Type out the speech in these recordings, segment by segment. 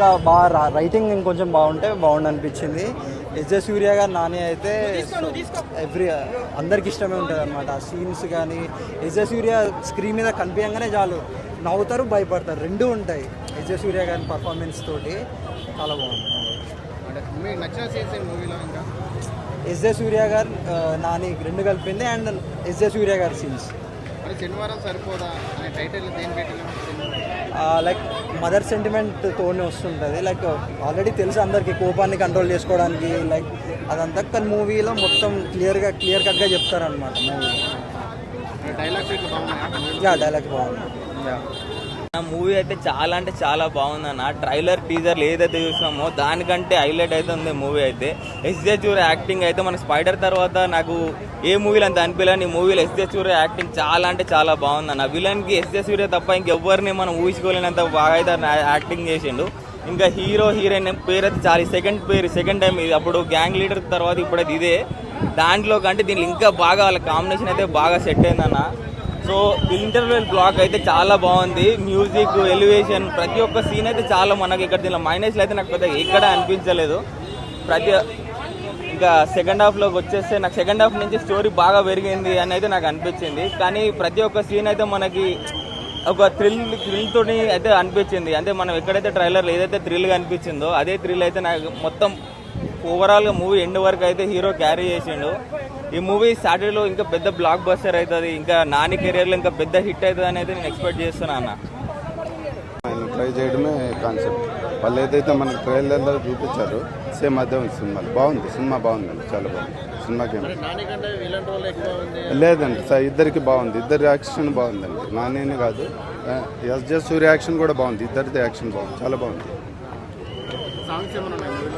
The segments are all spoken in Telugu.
ఇంకా బాగా రైటింగ్ ఇంకొంచెం బాగుంటే బాగుండు అనిపించింది ఎస్ జే సూర్య గారు నాని అయితే ఎవ్రీ అందరికి ఇష్టమే ఉంటుంది అనమాట ఆ సీన్స్ కానీ ఎస్ జే సూర్య స్క్రీన్ మీద కనిపించగానే చాలు. నవ్వుతారు భయపడతారు. రెండు ఉంటాయి. ఎస్ జే సూర్య గారి పర్ఫార్మెన్స్ తోటి. చాలా బాగుంది అంటే మీకు నచ్చిన సీన్స్ ఈ మూవీలో ఇంకా? ఎస్ జే సూర్య గారు నాని రెండు కలిపింది. అండ్ ఎస్ జే సూర్య గారి సీన్స్ మరి శనివారం సరిపోదా? అనే టైటిల్ దేని పెట్టిన లైక్ మదర్ సెంటిమెంట్ తోనే వస్తుంటుంది. లైక్ ఆల్రెడీ తెలుసు అందరికి కోపాన్ని కంట్రోల్ చేసుకోవడానికి లైక్ అదంతా కానీ మూవీలో మొత్తం క్లియర్గా క్లియర్ కట్గా చెప్తారనమాట మూవీ. డైలాగ్స్ బాగున్నాయి? యా డైలాగ్ బాగుంది. యా ఆ మూవీ అయితే చాలా అంటే చాలా బాగుందన్న ట్రైలర్ టీజర్లు ఏదైతే చూసినామో దానికంటే హైలైట్ అయితే ఉంది మూవీ అయితే. ఎస్జే చూరే యాక్టింగ్ అయితే మన స్పైడర్ తర్వాత నాకు ఏ మూవీలు అంత అనిపించలేదు ఈ మూవీలో ఎస్జే సూర్య యాక్టింగ్ చాలా అంటే చాలా బాగుందన్న విలన్కి ఎస్జే సూర్య తప్ప ఇంకెవ్వరిని మనం ఊహించుకోలేనంత బాగా అయితే యాక్టింగ్ చేసిండు. ఇంకా హీరో హీరోయిన్ పేరు అయితే చాలా సెకండ్ పేరు సెకండ్ టైం ఇది. అప్పుడు గ్యాంగ్ లీడర్ తర్వాత ఇప్పుడైతే ఇదే. దాంట్లో కంటే దీనికి ఇంకా బాగా వాళ్ళ కాంబినేషన్ అయితే బాగా సెట్ అయిందన్న సో ఇంటర్వెల్ బ్లాక్ అయితే చాలా బాగుంది. మ్యూజిక్ ఎలివేషన్ ప్రతి ఒక్క సీన్ అయితే చాలా మనకి ఇక్కడ దీనిలో మైనస్లు అయితే నాకు పెద్ద ఎక్కడ అనిపించలేదు. ప్రతి ఇంకా సెకండ్ హాఫ్లోకి వచ్చేస్తే నాకు సెకండ్ హాఫ్ నుంచి స్టోరీ బాగా పెరిగింది అని అయితే నాకు అనిపించింది. కానీ ప్రతి ఒక్క సీన్ అయితే మనకి ఒక థ్రిల్ థ్రిల్తో అయితే అనిపించింది. అంటే మనం ఎక్కడైతే ట్రైలర్లో ఏదైతే థ్రిల్గా అనిపించిందో అదే థ్రిల్ అయితే నాకు మొత్తం ఓవరాల్గా మూవీ ఎండ్ వరకు అయితే హీరో క్యారీ చేసిండు. ఈ మూవీ సాటర్డేలో ఇంకా పెద్ద బ్లాక్ బస్టర్ అవుతుంది ఇంకా నాని కెరియర్లో ఇంకా పెద్ద హిట్ అవుతుంది అని అయితే నేను ఎక్స్పెక్ట్ చేస్తున్నా అన్న. ఆయన ట్రై చేయడమే కాన్సెప్ట్ వాళ్ళు ఏదైతే మనకు ట్రైలర్లో చూపించారో సేమ్ అదే ఉంది సినిమాలో. బాగుంది సినిమా బాగుందండి చాలా బాగుంది. సినిమాకి నాని లేదండి సార్ ఇద్దరికి బాగుంది. ఇద్దరి యాక్షన్ బాగుందండి. నానేని కాదు ఎస్ జే సూర్య యాక్షన్ కూడా బాగుంది. ఇద్దరిది యాక్షన్ బాగుంది చాలా బాగుంది సాంగ్స్ ఏమైనా ఉన్నాయి మూవీలో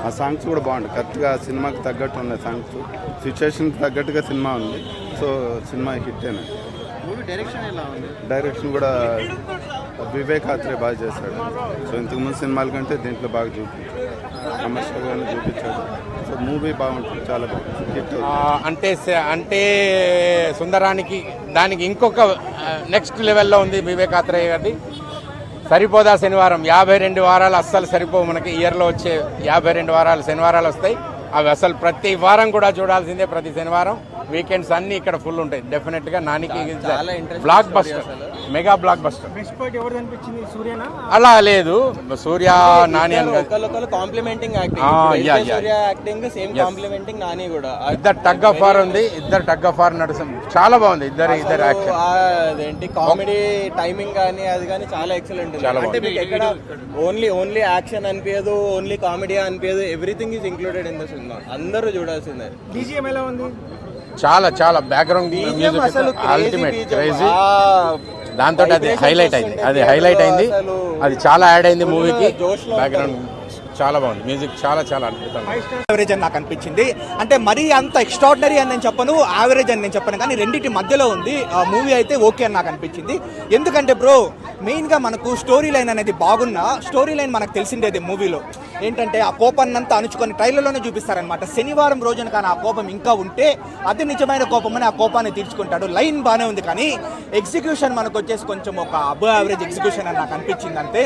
ఆ సాంగ్స్ కూడా బాగుంది కరెక్ట్గా సినిమాకి తగ్గట్టు ఉన్నాయి సాంగ్స్. సిచ్యువేషన్కి తగ్గట్టుగా సినిమా ఉంది. సో సినిమా హిట్టేనండి మూవీ డైరెక్షన్ ఎలా ఉంది? డైరెక్షన్ కూడా వివేక్ ఆత్రే బాగా చేశాడు. సో ఇంతకుముందు సినిమాల కంటే దీంట్లో బాగా చూపించాడు. కమర్షియల్గానే చూపించాడు. సో మూవీ బాగుంటుంది. చాలా బాగుంటుంది. హిట్ అంటే అంటే సుందరానికి దానికి ఇంకొక నెక్స్ట్ లెవెల్లో ఉంది వివేకాత్రేయ గారిది. సరిపోదా శనివారం. యాభై రెండు వారాలు అస్సలు సరిపోవు మనకి. ఇయర్లో వచ్చే యాభై రెండు వారాలు శనివారాలు వస్తాయి. అవి అసలు ప్రతి వారం కూడా చూడాల్సిందే ప్రతి శనివారం. వీకెండ్స్ అన్ని ఇక్కడ ఫుల్ ఉంటాయి. డెఫినెట్గా నానికి blockbuster. Mega blockbuster best part ఎవరు అనిపించింది? సూర్యనా? అలా లేదు. సూర్య నాని అని కాదు. ఒకళ్ళు కాంప్లిమెంటింగ్ ఆ, యాక్టింగ్ సేమ్ కాంప్లిమెంటింగ్ నాని కూడా. ఇద్దరు టగ్ ఆఫ్ వార్ ఉంది. ఇద్దరు టగ్ ఆఫ్ వార్ నడుస్తుంది. చాలా బాగుంది. ఇద్దరు ఇద్దరు యాక్షన్ అదేంటి కామెడీ టైమింగ్ కానీ అది కానీ చాలా ఎక్సలెంట్ చాలా అంటే మీకు ఎక్కడ ఓన్లీ ఓన్లీ యాక్షన్ అనిపించదు ఓన్లీ కామెడీ అనిపించదు. Everything is included in the cinema అందరూ చూడాల్సిందే. బీజిఎం ఎలా ఉంది? చాలా చాలా. Background music ultimate. క్రేజీ ఆ, దాంతో అది హైలైట్ అయింది. అది హైలైట్ అయింది. అది చాలా యాడ్ అయింది మూవీకి బ్యాక్గ్రౌండ్ చాలా బాగుంది. మ్యూజిక్ చాలా చాలా యావరేజ్ అని నాకు అనిపించింది. అంటే మరీ అంత ఎక్స్ట్రాడినరీ అని నేను చెప్పను. యావరేజ్ అని నేను చెప్పను. కానీ రెండింటి మధ్యలో ఉంది. ఆ మూవీ అయితే ఓకే అని నాకు అనిపించింది. ఎందుకంటే బ్రో మెయిన్గా మనకు స్టోరీ లైన్ అనేది బాగున్నా స్టోరీ లైన్ మనకు తెలిసిండేది మూవీలో ఏంటంటే ఆ కోపాన్ని అంతా అణుచుకొని ట్రైలర్లోనే చూపిస్తారనమాట శనివారం రోజున కానీ ఆ కోపం ఇంకా ఉంటే అది నిజమైన కోపమని ఆ కోపాన్ని తీర్చుకుంటాడు. లైన్ బాగానే ఉంది కానీ ఎగ్జిక్యూషన్ మనకు వచ్చేసి కొంచెం ఒక అబో యావరేజ్ ఎగ్జిక్యూషన్ అని నాకు అనిపించింది అంతే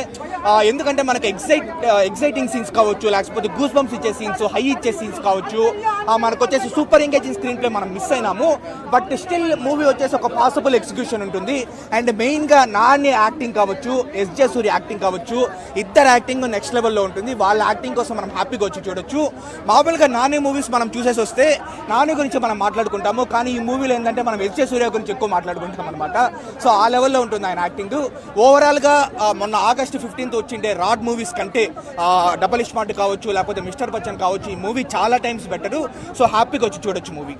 ఎందుకంటే మనకు ఎగ్జైట్ ఎగ్జైటింగ్ సీన్స్ కావచ్చు లేకపోతే గూస్ బంప్స్ ఇచ్చే సీన్స్ హై ఇచ్చే సీన్స్ కావచ్చు ఆ, మనకు వచ్చేసి సూపర్ ఎంగేజింగ్ స్క్రీన్ ప్లే మనం మిస్ అయినాము. బట్ స్టిల్ మూవీ వచ్చేసి ఒక పాసిబుల్ ఎగ్జిక్యూషన్ ఉంటుంది. అండ్ మెయిన్గా నాని యాక్టింగ్ కావచ్చు ఎస్జే సూర్య యాక్టింగ్ కావచ్చు ఇద్దరు యాక్టింగ్ నెక్స్ట్ లెవెల్లో ఉంటుంది. వాళ్ళ యాక్టింగ్ కోసం మనం హ్యాపీగా వచ్చి చూడొచ్చు. మామూలుగా నాని మూవీస్ మనం చూసేసి వస్తే నాని గురించి మనం మాట్లాడుకుంటాము. కానీ ఈ మూవీలో ఏంటంటే మనం ఎస్జే సూర్య గురించి ఎక్కువ మాట్లాడుకుంటాం అనమాట సో ఆ లెవెల్లో ఉంటుంది ఆయన యాక్టింగ్ ఓవరాల్గా మొన్న ఆగస్ట్ ఫిఫ్టీన్త్ వచ్చిండే రాడ్ మూవీస్ కంటే డబల్ స్మార్ట్ కావచ్చు లేకపోతే మిస్టర్ బచ్చన్ కావచ్చు ఈ మూవీ చాలా టైమ్స్ బెటరు సో హ్యాపీగా వచ్చి చూడొచ్చు మూవీ